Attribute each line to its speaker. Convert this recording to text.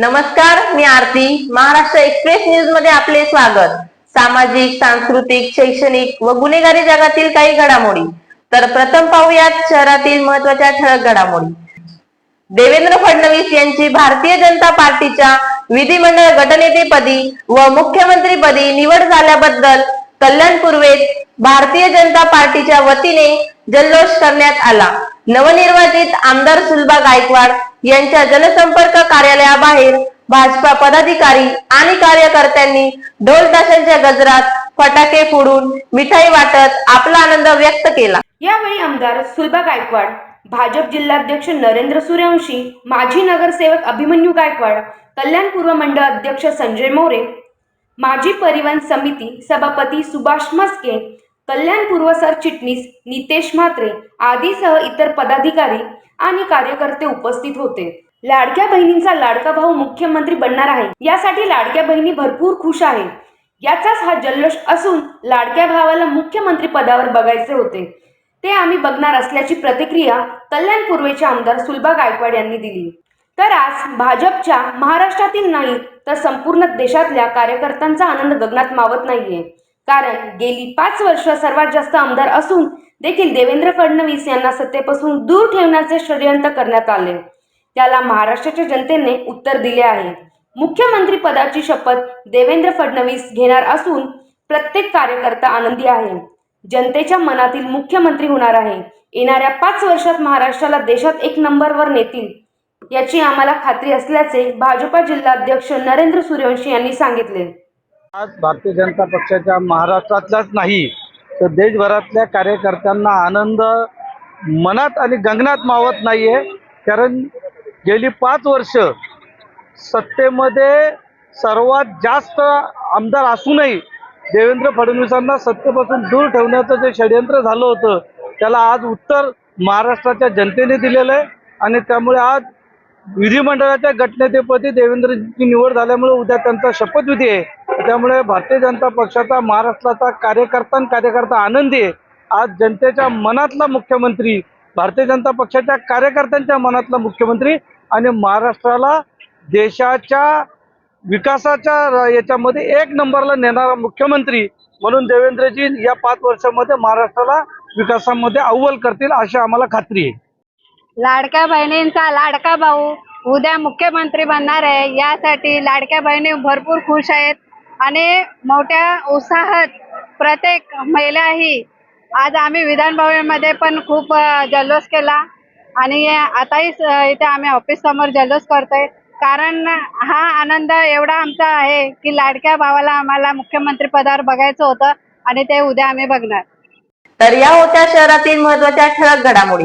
Speaker 1: नमस्कार मी आरती. महाराष्ट्र एक्सप्रेस न्यूजमध्ये आपले स्वागत. सामाजिक सांस्कृतिक शैक्षणिक व गुन्हेगारी जगातील काही घडामोडी. तर प्रथम पाहूयात शहरातील महत्त्वाच्या ठळक घडामोडी. देवेंद्र फडणवीस यांची भारतीय जनता पार्टीच्या विधिमंडळ गटनेतेपदी व मुख्यमंत्रीपदी निवड झाल्याबद्दल कल्याण पूर्वेत भारतीय जनता पार्टीच्या वतीने जल्लोष करण्यात आला. नवनिर्वाचित आमदार सुलभा गायकवाड यांच्या जनसंपर्क कार्यालयाबाहेर भाजपा पदाधिकारी आणि कार्यकर्त्यांनी ढोल ताशांच्या गजरात फटाके फोडून मिठाई वाटत आपला आनंद व्यक्त केला.
Speaker 2: यावेळी आमदार सुलभा गायकवाड भाजप जिल्हाध्यक्ष नरेंद्र सूर्यवंशी माजी नगरसेवक अभिमन्यू गायकवाड कल्याण पूर्व मंडळ अध्यक्ष संजय मोरे माजी परिवहन समिती सभापती सुभाष मस्के कल्याण पूर्व सरचिटणीस नितेश म्हात्रे आदीसह इतर पदाधिकारी आणि कार्यकर्ते उपस्थित होते. लाडक्या बहिणींचा लाडका भाऊ मुख्यमंत्री बनणार आहे. यासाठी लाडक्या बहिणी भरपूर खुश आहे. याचाच हा जल्लोष असून लाडक्या भावाला मुख्यमंत्री पदावर बघायचे होते. ते आम्ही बघणार असल्याची प्रतिक्रिया कल्याण पूर्वेचे आमदार सुलभा गायकवाड यांनी दिली. तर आज भाजपच्या महाराष्ट्रातील नाही तर संपूर्ण देशातल्या कार्यकर्त्यांचा आनंद गगनात मावत नाहीये. कारण गेली पाच वर्ष सर्वात जास्त आमदार असून देखील देवेंद्र फडणवीस यांना सत्तेपासून दूर ठेवण्याचे षडयंत्र करण्यात आले. त्याला महाराष्ट्राच्या जनतेने उत्तर दिले आहे. मुख्यमंत्री पदाची शपथ देवेंद्र फडणवीस घेणार असून प्रत्येक कार्यकर्ता आनंदी आहे. जनतेच्या मनातील मुख्यमंत्री होणार आहे. येणाऱ्या पाच वर्षात महाराष्ट्राला देशात एक नंबरवर नेतील याची आम्हाला खात्री असल्याचे भाजपा जिल्हाध्यक्ष नरेंद्र सूर्यवंशी यांनी सांगितले.
Speaker 3: आज भारतीय जनता पक्षाच्या महाराष्ट्रातल्याच नाही तर देशभरातल्या कार्यकर्त्यांना आनंद मनात आणि गंगनात मावत नाहीये. कारण गेली पाच वर्ष सत्तेमध्ये सर्वात जास्त आमदार असूनही देवेंद्र फडणवीसांना सत्तेपासून दूर ठेवण्याचं जे षडयंत्र झालं होतं त्याला आज उत्तर महाराष्ट्राच्या जनतेने दिलेलं आहे. आणि त्यामुळे आज विधिमंडळाच्या गटनेतेपदी देवेंद्रजींची निवड झाल्यामुळे उद्या त्यांचा शपथविधी आहे. त्यामुळे भारतीय जनता पक्षाचा महाराष्ट्राचा कार्यकर्ता कार्यकर्ता आनंदी आहे. आज जनतेच्या मनातला मुख्यमंत्री भारतीय जनता पक्षाच्या कार्यकर्त्यांच्या मनातला मुख्यमंत्री आणि महाराष्ट्राला देशाच्या विकासाच्या याच्यामध्ये एक नंबरला नेणारा मुख्यमंत्री म्हणून देवेंद्रजी या पाच वर्षामध्ये महाराष्ट्राला विकासामध्ये अव्वल करतील अशी आम्हाला खात्री आहे.
Speaker 4: लाडक्या बहिणींचा लाडका भाऊ उद्या मुख्यमंत्री बनणार आहे. यासाठी लाडक्या बहिणी भरपूर खुश आहेत. आणि मोठ्या उत्साहात प्रत्येक महिलाही आज आम्ही विधान भवनमध्ये पण खूप जल्लोष केला. आणि आताही इथे आम्ही ऑफिस समोर जल्लोष करतोय. कारण हा आनंद एवढा आमचा आहे की लाडक्या भावाला आम्हाला मुख्यमंत्री पदावर बघायचं होतं आणि ते उद्या आम्ही बघणार.
Speaker 1: तर या होत्या शहरातील महत्त्वाच्या ठळक घडामोडी.